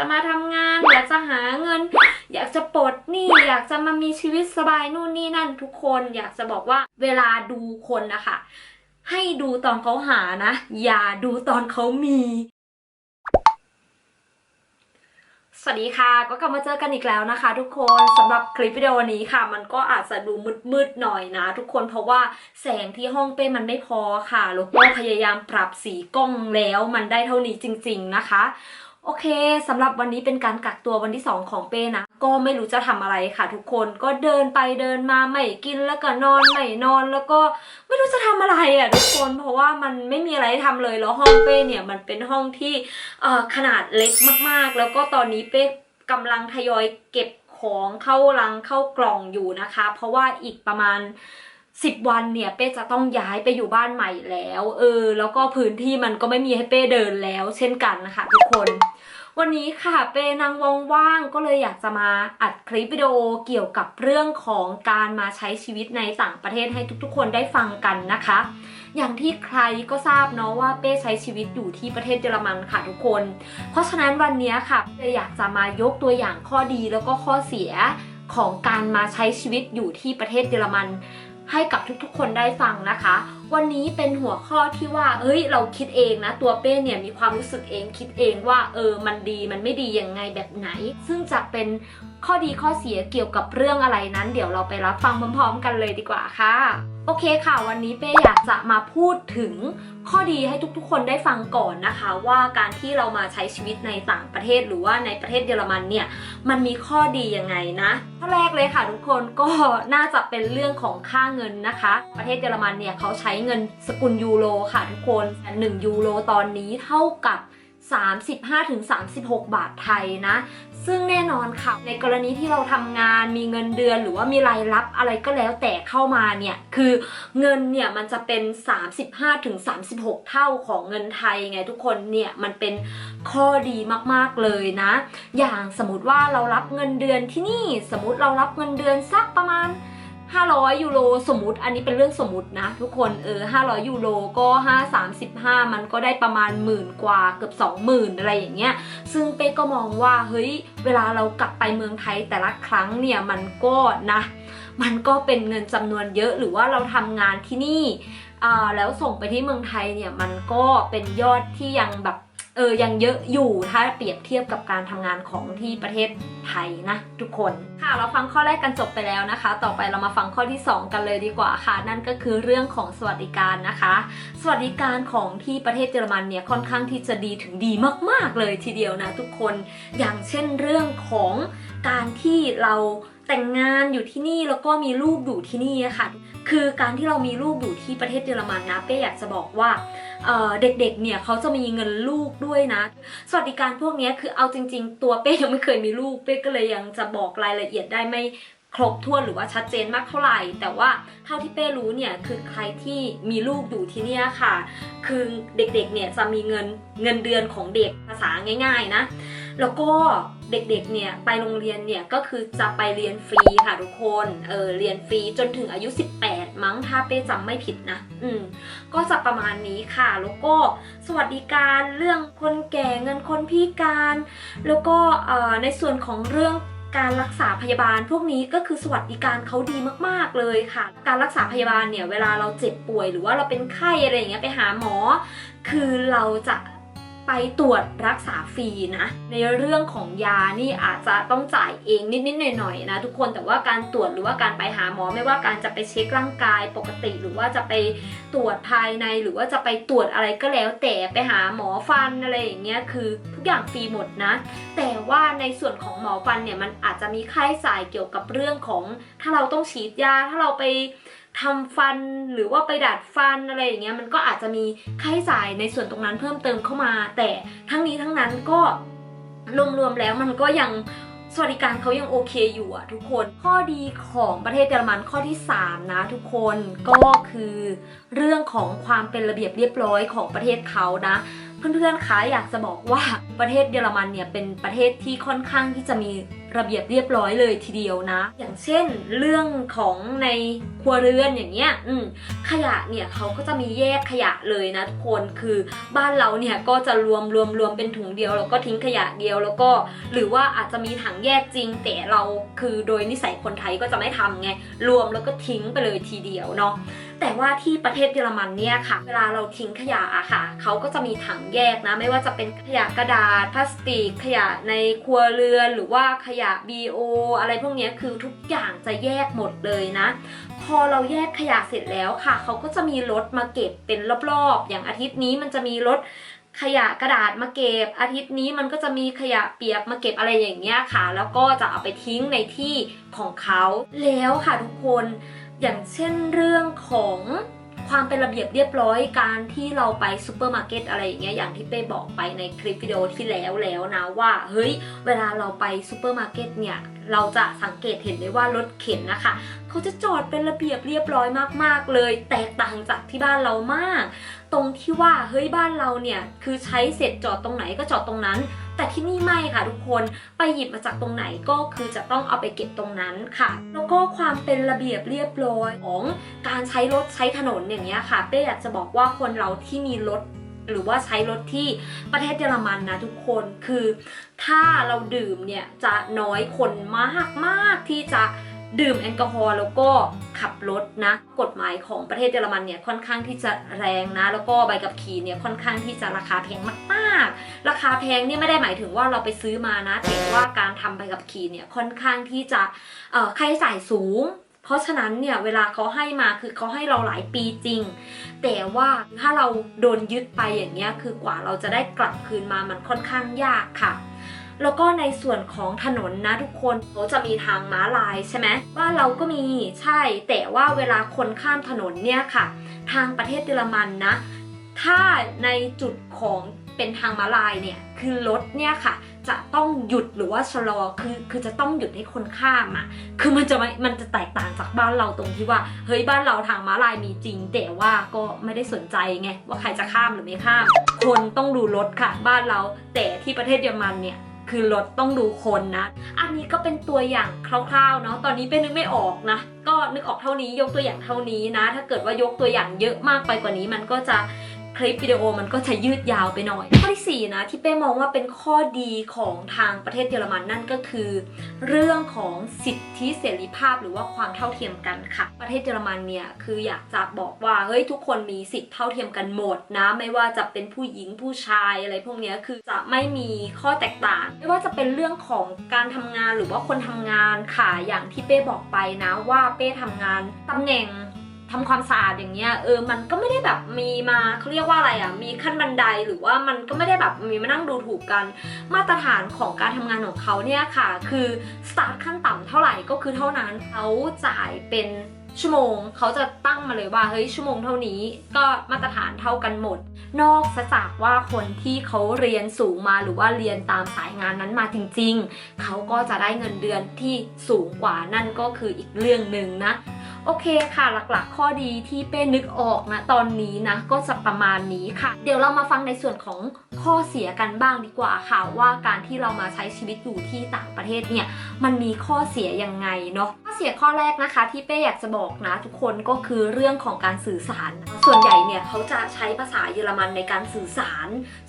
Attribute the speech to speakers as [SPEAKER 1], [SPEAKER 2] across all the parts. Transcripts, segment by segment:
[SPEAKER 1] จะมาทำงาน อยากจะหาเงิน อยากจะปลดหนี้อยากจะมามีชีวิตสบายนู่นนี่นั่นทุกคนอยากจะบอกว่าเวลาดูคนนะคะให้ดูตอนเขาหานะ อย่าดูตอนเขามี สวัสดีค่ะ ก็กลับมาเจอกันอีกแล้วนะคะ ทุกคนสำหรับคลิปวิดีโอนี้ค่ะ มันก็อาจจะดูมืดๆหน่อยนะ ทุกคนเพราะว่าแสงที่ห้องเป้มันไม่พอค่ะแล้วก็พยายามปรับสีกล้องแล้วมันได้เท่านี้จริง ๆนะคะ โอเคสำหรับวันนี้เป็นการกักตัววันที่ 2 ของเป้นะ ก็ไม่รู้จะทำอะไรค่ะทุกคนก็เดินไปเดินมาไม่กินแล้วก็นอนไม่นอนแล้วก็ไม่รู้จะทำอะไรอะทุกคนเพราะว่ามันไม่มีอะไรทำเลยแล้วห้องเป้เนี่ยมันเป็นห้องที่ขนาดเล็กมากๆ แล้วก็ตอนนี้เป้กำลังทยอยเก็บของเข้าลังเข้ากล่องอยู่นะคะ เพราะว่าอีกประมาณ สิบวันเนี่ยเป้จะต้องย้ายไปอยู่บ้านใหม่แล้ว เออ แล้วก็พื้นที่มันก็ไม่มีให้เป้เดินแล้ว เช่นกันนะคะทุกคน วันนี้ค่ะเป้นางว่างๆก็เลยอยากจะมาอัดคลิปวิดีโอเกี่ยวกับเรื่องของการมาใช้ชีวิตในต่างประเทศให้ทุกๆ คนได้ฟังกันนะคะ อย่างที่ใครก็ทราบเนาะว่าเป้ใช้ชีวิตอยู่ที่ประเทศเยอรมันค่ะทุกคน เพราะฉะนั้นวันนี้ค่ะเลยอยากจะมายกตัวอย่างข้อดีแล้วก็ข้อเสียของการมาใช้ชีวิตอยู่ที่ประเทศเยอรมัน ให้กับทุกๆ คนได้ฟังนะคะ วันนี้เป็นหัวข้อที่ว่า เอ้ย เราคิดเองนะ ตัวเป้เนี่ยมีความรู้สึกเองคิดเองว่า เออ มันดี มันไม่ดียังไงแบบไหน ซึ่งจะเป็นข้อดีข้อเสียเกี่ยวกับเรื่องอะไรนั้น เดี๋ยวเราไปรับฟังพร้อม ๆ กันเลยดีกว่าค่ะ โอเคค่ะ วันนี้เป้อยากจะมาพูดถึงข้อดีให้ทุกๆ คนได้ฟังก่อนนะคะ ว่าการที่เรามาใช้ชีวิตในต่างประเทศหรือว่าในประเทศเยอรมันเนี่ย มันมีข้อดียังไงนะข้อแรกเลยค่ะทุกคนก็น่าจะเป็นเรื่องของค่าเงินนะคะ ประเทศเยอรมันเนี่ยเขาใช้เงินสกุลยูโรค่ะทุกคน 1 ยูโรตอนนี้เท่ากับ 35-36 บาทไทยนะ ซึ่งแน่นอนค่ะ ในกรณีที่เราทำงานมีเงินเดือนหรือว่ามีรายรับอะไรก็แล้วแต่เข้ามาเนี่ย คือเงินเนี่ยมันจะเป็น 35-36 เท่าของเงินไทยไงทุกคนเนี่ยมันเป็นข้อดีมากๆเลยนะ อย่างสมมติว่าเรารับเงินเดือนที่นี่ สมมติเรารับเงินเดือนสักประมาณ 500 ยูโรสมมติอันนี้เป็นเรื่องสมมตินะ ทุกคนเออ500 ยูโรก็ 5 35 มันก็ได้ประมาณหมื่นกว่าเกือบ 20,000 อะไรอย่างเงี้ย ซึ่งเป้ก็มองว่าเฮ้ยเวลาเรากลับไปเมืองไทยแต่ละครั้งเนี่ยมันก็นะ มันก็เป็นเงินจำนวนเยอะหรือว่าเราทำงานที่นี่อ่าแล้วส่งไปที่เมืองไทยเนี่ยมันก็เป็นยอดที่ยังแบบ เออยังเยอะอยู่ถ้าเปรียบเทียบกับการทำงานของที่ประเทศไทยนะทุกคนค่ะเราฟังข้อแรกกันจบไปแล้วนะคะ ต่อไปเรามาฟังข้อที่ 2 กันเลยดีกว่าค่ะ นั่นก็คือเรื่องของสวัสดิการนะคะ สวัสดิการของที่ประเทศเยอรมันเนี่ยค่อนข้างที่จะดีถึงดีมาก ๆ เลยทีเดียวนะทุกคนอย่างเช่นเรื่องของการที่เรา แต่งงานอยู่ที่นี่แล้วก็มีลูกอยู่ที่นี่ค่ะ คือการที่เรามีลูกอยู่ที่ประเทศเยอรมันนะเป้อยากจะบอกว่าเเด็กๆ เนี่ยเขาจะมีเงินลูกด้วยนะ สวัสดิการพวกนี้คือเอาจริง ๆ ตัวเป้ยังไม่เคยมีลูกเป้ก็เลยยังจะบอกรายละเอียดได้ไม่ครบถ้วนหรือว่าชัดเจนมากเท่าไหร่ แต่ว่าเท่าที่เป้รู้เนี่ยคือใครที่มีลูกอยู่ที่เนี่ยค่ะ คือเด็กๆ เนี่ยจะมีเงินเงินเดือนของเด็กภาษาง่าย ๆ นะ แล้วก็เด็กๆ เนี่ยไปโรงเรียนเนี่ยก็คือจะไปเรียนฟรีค่ะทุกคน เออเรียนฟรีจนถึงอายุ 18 มั้งถ้าเป้จำไม่ผิดนะ อืม ก็จะประมาณนี้ค่ะ แล้วก็สวัสดิการเรื่องคนแก่เงินคนพิการ แล้วก็เอ่อในส่วนของเรื่องการรักษาพยาบาลพวกนี้ก็คือสวัสดิการเขาดีมากๆเลยค่ะ การรักษาพยาบาลเนี่ยเวลาเราเจ็บป่วยหรือว่าเราเป็นไข้อะไรอย่างเงี้ยไปหาหมอ คือเราจะ ไปตรวจรักษาฟรีนะ ในเรื่องของยานี่อาจจะต้องจ่ายเองนิดๆหน่อยๆนะทุกคนแต่ว่าการตรวจหรือว่าการไปหาหมอไม่ว่าการจะไปเช็คร่างกายปกติ หรือว่าจะไปตรวจภายในหรือว่าจะไปตรวจอะไรก็แล้ว แต่ไปหาหมอฟันอะไรอย่างเงี้ยคือทุกอย่างฟรีหมดนะ แต่ว่าในส่วนของหมอฟันเนี่ยมันอาจจะมีค่าใช้จ่ายเกี่ยวกับเรื่องของ ถ้าเราต้องฉีดยาถ้าเราไป ทำฟันหรือว่าไปดัดฟันอะไรอย่างเงี้ยมันก็อาจจะมีค่าใช้จ่ายในส่วนตรงนั้นเพิ่มเติมเข้ามา แต่ทั้งนี้ทั้งนั้นก็รวมๆแล้วมันก็ยังสวัสดิการเขายังโอเคอยู่อะทุกคน ข้อดีของประเทศเยอรมันข้อที่ 3 นะทุกคนก็คือเรื่องของความเป็นระเบียบเรียบร้อยของประเทศเขานะ เพื่อนๆคะอยากจะบอกว่าประเทศเยอรมันเนี่ยเป็นประเทศที่ค่อนข้างที่จะมีระเบียบเรียบร้อยเลยทีเดียวนะ อย่างเช่นเรื่องของในครัวเรือนอย่างเงี้ยอืมขยะเนี่ยเขาก็จะมีแยกขยะเลยนะทุกคนคือบ้านเราเนี่ยก็จะรวมรวมรวมเป็นถุงเดียว แล้วก็ทิ้งขยะเดียวแล้วก็ หรือว่าอาจจะมีถังแยกจริง แต่เราคือโดยนิสัยคนไทยก็จะไม่ทำไงรวมแล้วก็ทิ้งไปเลยทีเดียวเนาะแต่ว่าที่ประเทศเยอรมันเนี่ยค่ะ เวลาเราทิ้งขยะอะค่ะ เขาก็จะมีถังแยกนะ ไม่ว่าจะเป็นขยะกระดาษพลาสติก ขยะในครัวเรือนหรือว่าขยะ BO อะไรพวกนี้คือทุกอย่างจะแยกหมดเลยนะ พอเราแยกขยะเสร็จแล้วค่ะ เขาก็จะมีรถมาเก็บเป็นรอบๆ อย่างอาทิตย์นี้มันจะมีรถขยะกระดาษมาเก็บ อาทิตย์นี้มันก็จะมีขยะเปียกมาเก็บอะไรอย่างเงี้ยค่ะ แล้วก็จะเอาไปทิ้งในที่ของเขาแล้วค่ะทุกคน อย่างเช่นเรื่องของ ความเป็นระเบียบเรียบร้อยการที่เราไปซูเปอร์มาร์เก็ตอะไรอย่างเงี้ยอย่างที่เป้บอกไปในคลิปวิดีโอที่แล้วแล้วนะว่าเฮ้ยเวลาเราไปซูเปอร์มาร์เก็ตเนี่ยเราจะสังเกตเห็นได้ว่ารถเข็นนะคะเขาจะจอดเป็นระเบียบเรียบร้อยมากๆ เลย แตกต่างจากที่บ้านเรามาก ตรงที่ว่าเฮ้ยบ้านเราเนี่ยคือใช้เสร็จจอดตรงไหนก็จอดตรงนั้น แต่ที่นี่ไม่ค่ะทุกคนไปหยิบมาจากตรงไหนก็คือจะต้องเอาไปเก็บตรงนั้นค่ะ แล้วก็ความเป็นระเบียบเรียบร้อยของการใช้รถใช้ถนนอย่างเงี้ยค่ะเป้อยากจะบอกว่าคนเราที่มีรถหรือว่าใช้รถที่ประเทศเยอรมันนะทุกคนคือถ้าเราดื่มเนี่ยจะน้อยคนมากมากที่จะ ดื่มแอลกอฮอล์แล้วก็ขับรถนะ กฎหมายของประเทศเยอรมันเนี่ยค่อนข้างที่จะแรงนะ แล้วก็ใบขับขี่เนี่ยค่อนข้างที่จะราคาแพงมากๆ ราคาแพงเนี่ยไม่ได้หมายถึงว่าเราไปซื้อมานะแต่ว่าการทำใบขับขี่เนี่ยค่อนข้างที่จะเอ่อค่าใช้จ่ายสูงเพราะฉะนั้นเนี่ยเวลาเขาให้มาคือเขาให้เราหลายปีจริง แต่ว่าถ้าเราโดนยึดไปอย่างเงี้ยคือกว่าเราจะได้กลับคืนมามันค่อนข้างยากค่ะ แล้วก็ในส่วนของถนนนะทุกคนเขาจะมีทางม้าลายใช่ไหมบ้านเราก็มีใช่ แต่ว่าเวลาคนข้ามถนนเนี่ยค่ะ ทางประเทศเยอรมันนะ ถ้าในจุดของเป็นทางม้าลายเนี่ยคือรถเนี่ยค่ะ จะต้องหยุดหรือว่าชะลอคือคือจะต้องหยุดให้คนข้ามอะคือมันจะไม่มันจะแตกต่างจากบ้านเราตรงที่ว่าเฮ้ยบ้านเราทางม้าลายมีจริง แต่ว่าก็ไม่ได้สนใจไงว่าใครจะข้ามหรือไม่ข้าม คนต้องดูรถค่ะ บ้านเราแต่ที่ประเทศเยอรมันเนี่ย คือรถต้องดูคนนะ อันนี้ก็เป็นตัวอย่างคร่าวๆเนาะ ตอนนี้เป็นนึกไม่ออกนะ ก็นึกออกเท่านี้ยกตัวอย่างเท่านี้นะ ถ้าเกิดว่ายกตัวอย่างเยอะมากไปกว่านี้มันก็จะ คลิปวิดีโอมันก็จะยืดยาวไปหน่อย ข้อที่สี่นะ ที่เป้มองว่าเป็นข้อดีของทางประเทศเยอรมันนั่นก็คือ เรื่องของสิทธิเสรีภาพหรือว่าความเท่าเทียมกันค่ะ ประเทศเยอรมันเนี่ยคืออยากจะบอกว่าเฮ้ยทุกคนมีสิทธิเท่าเทียมกันหมดนะไม่ว่าจะเป็นผู้หญิงผู้ชายอะไรพวกนี้คือจะไม่มีข้อแตกต่าง ไม่ว่าจะเป็นเรื่องของการทำงานหรือว่าคนทำงานค่ะอย่างที่เป้บอกไปนะว่าเป้ทำงานตำแหน่ง ทำความสะอาดอย่างเงี้ยเออมันก็ไม่ได้แบบมีมาเขาเรียกว่าอะไรอะมีขั้นบันไดหรือว่ามันก็ไม่ได้แบบมีมานั่งดูถูกกัน มาตรฐานของการทำงานของเขาเนี่ยค่ะ คือสตาร์ทขั้นต่ำเท่าไหร่ก็คือเท่านั้นเขาจ่ายเป็นชั่วโมงเขาจะตั้งมาเลยว่าเฮ้ยชั่วโมงเท่านี้ก็มาตรฐานเท่ากันหมด นอกจากว่าคนที่เขาเรียนสูงมาหรือว่าเรียนตามสายงานนั้นมาจริง ๆเขาก็จะได้เงินเดือนที่สูงกว่านั่นก็คืออีกเรื่องหนึ่งนะ โอเคค่ะหลักๆ ข้อดีที่เป้นึกออกนะตอนนี้นะก็จะประมาณนี้ค่ะ เดี๋ยวเรามาฟังในส่วนของข้อเสียกันบ้างดีกว่าค่ะว่าการที่เรามาใช้ชีวิตอยู่ที่ต่างประเทศเนี่ยมันมีข้อเสียยังไงเนาะข้อเสียข้อแรกนะคะ ที่เป้อยากจะบอกนะ ทุกคนก็คือเรื่องของการสื่อสาร ส่วนใหญ่เนี่ยเขาจะใช้ภาษาเยอรมันในการสื่อสาร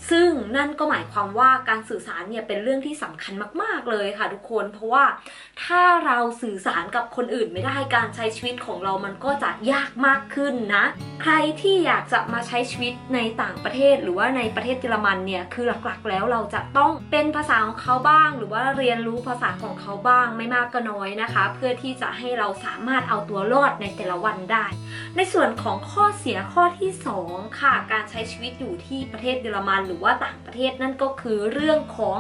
[SPEAKER 1] ซึ่งนั่นก็หมายความว่าการสื่อสารเนี่ยเป็นเรื่องที่สำคัญมาก ๆเลยค่ะ ทุกคนเพราะว่าถ้าเราสื่อสารกับคนอื่นไม่ได้การใช้ชีวิตของของเรามันก็จะยากมากขึ้นนะ ใครที่อยากจะมาใช้ชีวิตในต่างประเทศ หรือว่าในประเทศเยอรมันเนี่ยคือหลักๆ แล้วเราจะต้องเป็นภาษาของเขาบ้าง หรือว่าเรียนรู้ภาษาของเขาบ้างไม่มากก็น้อยนะคะ เพื่อที่จะให้เราสามารถเอาตัวรอดในแต่ละวันได้ ในส่วนของข้อเสียข้อที่สองค่ะ การใช้ชีวิตอยู่ที่ประเทศเยอรมัน หรือว่าต่างประเทศนั่นก็คือเรื่องของ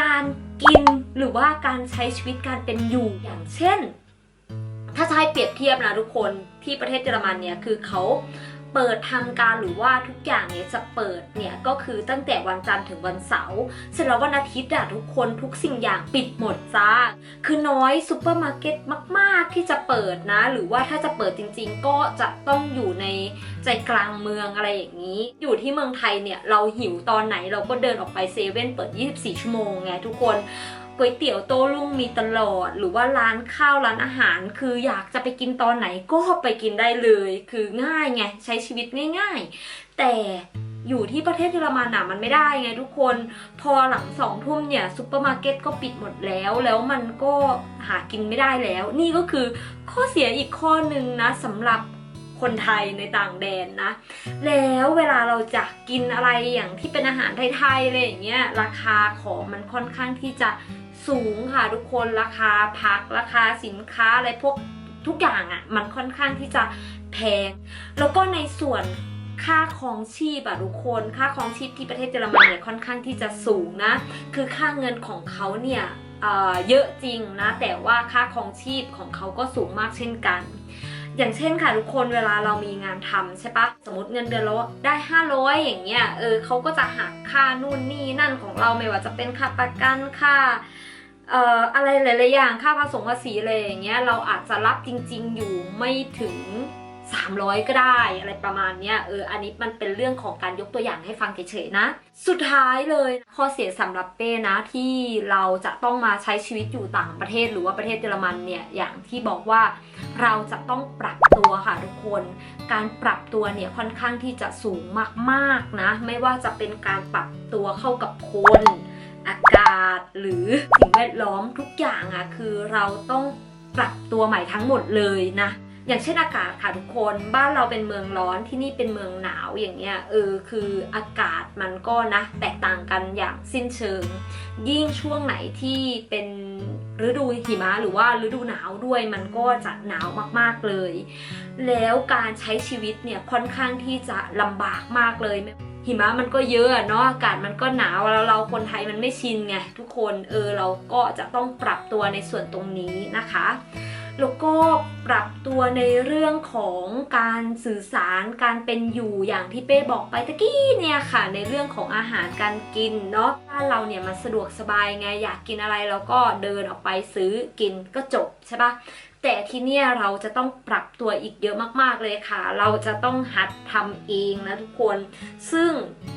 [SPEAKER 1] การกินหรือว่าการใช้ชีวิตการเป็นอยู่อย่างเช่น ถ้าจะให้เปรียบเทียบนะทุกคนที่ประเทศเยอรมันเนี่ยคือเขาเปิดทำการหรือว่าทุกอย่างเนี่ยจะเปิดเนี่ยก็คือตั้งแต่วันจันทร์ถึงวันเสาร์เสร็จแล้ววันอาทิตย์อะทุกคนทุกสิ่งอย่างปิดหมดจ้า คือน้อยซูเปอร์มาร์เก็ตมากๆที่จะเปิดนะ หรือว่าถ้าจะเปิดจริงๆ ก็จะต้องอยู่ในใจกลางเมืองอะไรอย่างนี้ อยู่ที่เมืองไทยเนี่ยเราหิวตอนไหนเราก็เดินออกไปเซเว่นเปิด 24 ชั่วโมงไงทุกคน ก๋วยเตี๋ยวโต้รุ่งมีตลอด หรือว่าร้านข้าวร้านอาหาร คืออยากจะไปกินตอนไหนก็ไปกินได้เลย คือง่ายไงใช้ชีวิตง่าย ๆ แต่อยู่ที่ประเทศเยอรมันอะมันไม่ได้ไงทุกคน พอหลังสองทุ่มเนี่ยซูเปอร์มาร์เก็ตก็ปิดหมดแล้ว แล้วมันก็หากินไม่ได้แล้ว นี่ก็คือข้อเสียอีกข้อหนึ่งนะสำหรับคนไทยในต่างแดนนะ แล้วเวลาเราจะกินอะไรอย่างที่เป็นอาหารไทยๆอะไรอย่างเงี้ยราคาของมันค่อนข้างที่จะ สูงค่ะทุกคนราคาพักราคาสินค้าอะไรพวกทุกอย่างอะ่ะมันค่อนข้างที่จะแพง แล้วก็ในส่วนค่าของชีพอะทุกคน ค่าของชีพที่ประเทศเยอรมันเนี่ยค่อนข้างที่จะสูงนะ คือค่าเงินของเขาเนี่ยเเยอะจริงนะ แต่ว่าค่าของชีพของเขาก็สูงมากเช่นกัน อย่างเช่นค่ะทุกคนเวลาเรามีงานทำใช่ปะสมมติเงินเดือนเราได้ 500 อย่างเงี้ย เออเขาก็จะหักค่านู่นนี่นั่นของเราไม่ว่าจะเป็นค่าประกันค่า อ่ออะไรหลายๆอย่างค่าภาษีภาษีอะไรอย่างเงี้ยเราอาจจะรับจริง ๆ อยู่ไม่ถึง 300 ก็ได้อะไรประมาณเนี้ยเอออันนี้มันเป็นเรื่องของการยกตัวอย่างให้ฟังเฉยๆนะ สุดท้ายเลยข้อเสียสำหรับเป้นะที่เราจะต้องมาใช้ชีวิตอยู่ต่างประเทศหรือว่าประเทศเยอรมันเนี่ยอย่างที่บอกว่าเราจะต้องปรับตัวค่ะทุกคน การปรับตัวเนี่ยค่อนข้างที่จะสูงมากๆนะ ไม่ว่าจะเป็นการปรับตัวเข้ากับคน อากาศหรือสิ่งแวดล้อมทุกอย่างอะคือเราต้องปรับตัวใหม่ทั้งหมดเลยนะอย่างเช่นอากาศค่ะทุกคนบ้านเราเป็นเมืองร้อนที่นี่เป็นเมืองหนาวอย่างเงี้ยเออคืออากาศมันก็นะแตกต่างกันอย่างสิ้นเชิง ยิ่งช่วงไหนที่เป็นฤดูหิมะหรือว่าฤดูหนาวด้วยมันก็จะหนาวมากๆเลย แล้วการใช้ชีวิตเนี่ยค่อนข้างที่จะลำบากมากเลย หิมะมันก็เยอะเนาะอากาศมันก็หนาวแล้วเราคนไทยมันไม่ชินไงทุกคนเออเราก็จะต้องปรับตัวในส่วนตรงนี้นะคะแล้วก็ปรับตัวในเรื่องของการสื่อสารการเป็นอยู่อย่างที่เป้บอกไปตะกี้เนี่ยค่ะ ในเรื่องของอาหารการกินเนาะบ้านเราเนี่ยมันสะดวกสบายไงอยากกินอะไรเราก็เดินออกไปซื้อกินก็จบใช่ปะ แต่ที่เนี่ยเราจะต้องปรับตัวอีกเยอะมากๆเลยค่ะ เราจะต้องหัดทำเองนะทุกคน ซึ่ง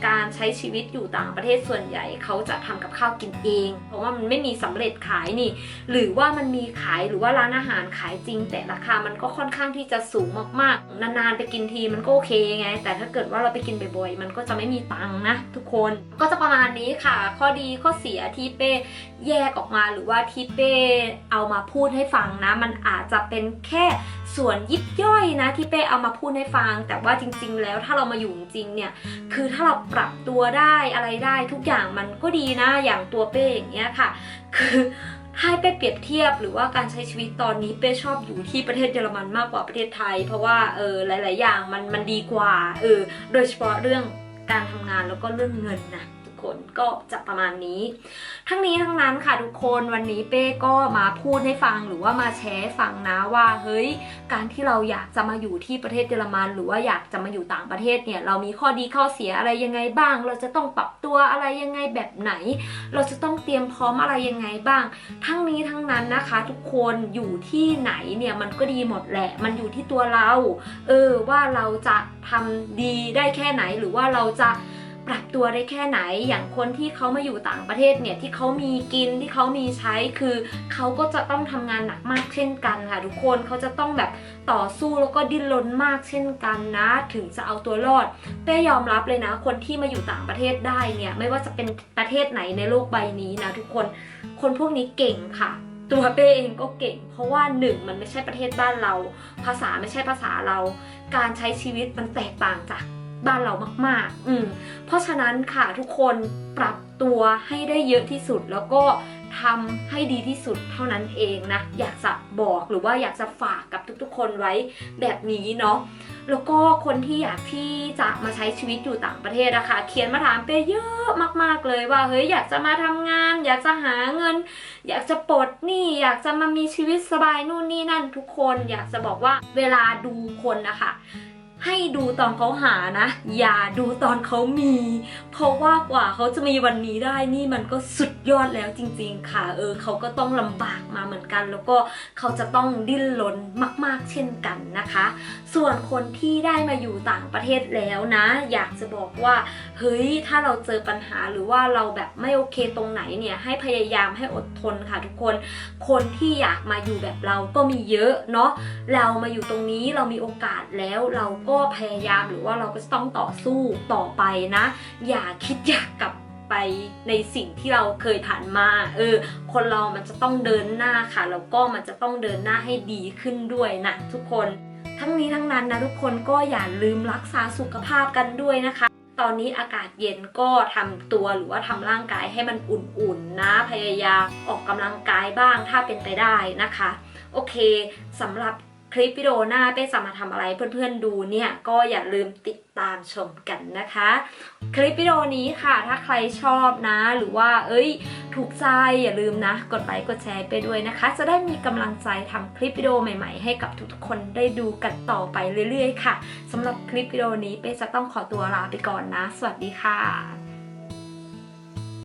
[SPEAKER 1] การใช้ชีวิตอยู่ต่างประเทศส่วนใหญ่เขาจะทำกับข้าวกินเอง เพราะว่ามันไม่มีสำเร็จขายนี่ หรือว่ามันมีขายหรือว่าร้านอาหารขายจริง แต่ราคามันก็ค่อนข้างที่จะสูงมากๆ นานๆไปกินทีมันก็โอเคไง แต่ถ้าเกิดว่าเราไปกินบ่อยๆมันก็จะไม่มีตังค์นะทุกคน ก็จะประมาณนี้ค่ะ ข้อดีข้อเสียที่เป้แยกออกมาหรือว่าที่เป้เอามาพูดให้ฟังนะมันอาจจะเป็นแค่ส่วนยิบย่อยนะที่เป้เอามาพูดให้ฟัง แต่ว่าจริง ๆ แล้วถ้าเรามาอยู่จริงเนี่ยคือถ้าเราปรับตัวได้อะไรได้ทุกอย่างมันก็ดีนะอย่างตัวเป้อย่างเงี้ยค่ะ คือให้เป้เปรียบเทียบหรือว่าการใช้ชีวิตตอนนี้เป้ชอบอยู่ที่ประเทศเยอรมันมากกว่าประเทศไทย เพราะว่าเออหลาย ๆ อย่างมันมันดีกว่าเออโดยเฉพาะเรื่องการทำงานแล้วก็เรื่องเงินนะ กคนก็จะประมาณนี้ ทั้งนี้ทั้งนั้นค่ะทุกคนวันนี้เป้ก็มาพูดให้ฟังหรือว่ามาแชร์ฟังนะว่าเฮ้ย การที่เราอยากจะมาอยู่ที่ประเทศเยอรมัน หรือว่าอยากจะมาอยู่ต่างประเทศเนี่ยเรามีข้อดีข้อเสียอะไรยังไงบ้าง เราจะต้องปรับตัวอะไรยังไงแบบไหน เราจะต้องเตรียมพร้อมอะไรยังไงบ้าง ทั้งนี้ทั้งนั้นนะคะ ทุกคนอยู่ที่ไหนเนี่ยมันก็ดีหมดแหละ มันอยู่ที่ตัวเรา เออว่าเราจะทำดีได้แค่ไหนหรือว่าเราจะ ปรับตัวได้แค่ไหน อย่างคนที่เขามาอยู่ต่างประเทศเนี่ยที่เขามีกินที่เขามีใช้คือเขาก็จะต้องทำงานหนักมากเช่นกันค่ะทุกคนเขาจะต้องแบบต่อสู้แล้วก็ดิ้นรนมากเช่นกันนะ ถึงจะเอาตัวรอดเป้ยอมรับเลยนะ คนที่มาอยู่ต่างประเทศได้เนี่ยไม่ว่าจะเป็นประเทศไหนในโลกใบนี้นะทุกคนคนพวกนี้เก่งค่ะตัวเป้เองก็เก่ง เพราะว่าหนึ่งมันไม่ใช่ประเทศบ้านเรา ภาษาไม่ใช่ภาษาเรา การใช้ชีวิตมันแตกต่างจาก บ้านเรามาก ๆ อืมเพราะฉะนั้นค่ะทุกคนปรับตัวให้ได้เยอะที่สุดแล้วก็ทำให้ดีที่สุดเท่านั้นเองนะ อยากจะบอกหรือว่าอยากจะฝากกับทุกๆ คนไว้แบบนี้เนาะแล้วก็คนที่อยากที่จะมาใช้ชีวิตอยู่ต่างประเทศอะค่ะเขียนมาถามเป้เยอะมาก ๆเลยว่าเฮ้ยอยากจะมาทำงาน อยากจะหาเงิน อยากจะปลดหนี้อยากจะมามีชีวิตสบายนู่นนี่นั่นทุกคน อยากจะบอกว่าเวลาดูคนนะคะ ให้ดูตอนเขาหานะ อย่าดูตอนเขามี เพราะว่ากว่าเขาจะมีวันนี้ได้นี่มันก็สุดยอดแล้วจริง ๆ ค่ะ เออเขาก็ต้องลำบากมาเหมือนกัน แล้วก็เขาจะต้องดิ้นรนมาก ๆ เช่นกันนะคะ ส่วนคนที่ได้มาอยู่ต่างประเทศแล้วนะ อยากจะบอกว่าเฮ้ยถ้าเราเจอปัญหาหรือว่าเราแบบไม่โอเคตรงไหนเนี่ยให้พยายามให้อดทนค่ะทุกคน คนที่อยากมาอยู่แบบเราก็มีเยอะเนาะเรามาอยู่ตรงนี้เรามีโอกาสแล้วเราก็พยายามหรือว่าเราก็จะต้องต่อสู้ต่อไปนะ อย่าคิดอยากกลับไปในสิ่งที่เราเคยผ่านมา เออ คนเรามันจะต้องเดินหน้าค่ะ แล้วก็มันจะต้องเดินหน้าให้ดีขึ้นด้วยนะทุกคน ทั้งนี้ทั้งนั้นนะทุกคนก็อย่าลืมรักษาสุขภาพกันด้วยนะคะ ตอนนี้อากาศเย็นก็ทำตัวหรือว่าทำร่างกายให้มันอุ่นๆนะ พยายามออกกำลังกายบ้างถ้าเป็นไปได้นะคะ โอเคสำหรับ คลิปวิดีโอหน้าเป้จะมาทำอะไรเพื่อนๆดูเนี่ยก็อย่าลืมติดตามชมกันนะคะ คลิปวิดีโอนี้ค่ะถ้าใครชอบนะ หรือว่า เอ้ย ถูกใจอย่าลืมนะ กดไลค์กดแชร์ไปด้วยนะคะ จะได้มีกำลังใจทำคลิปวิดีโอใหม่ๆ ให้กับทุกๆคนได้ดูกันต่อไปเรื่อยๆ ค่ะสำหรับคลิปวิดีโอนี้เป้จะต้องขอตัวลาไปก่อนนะ สวัสดีค่ะ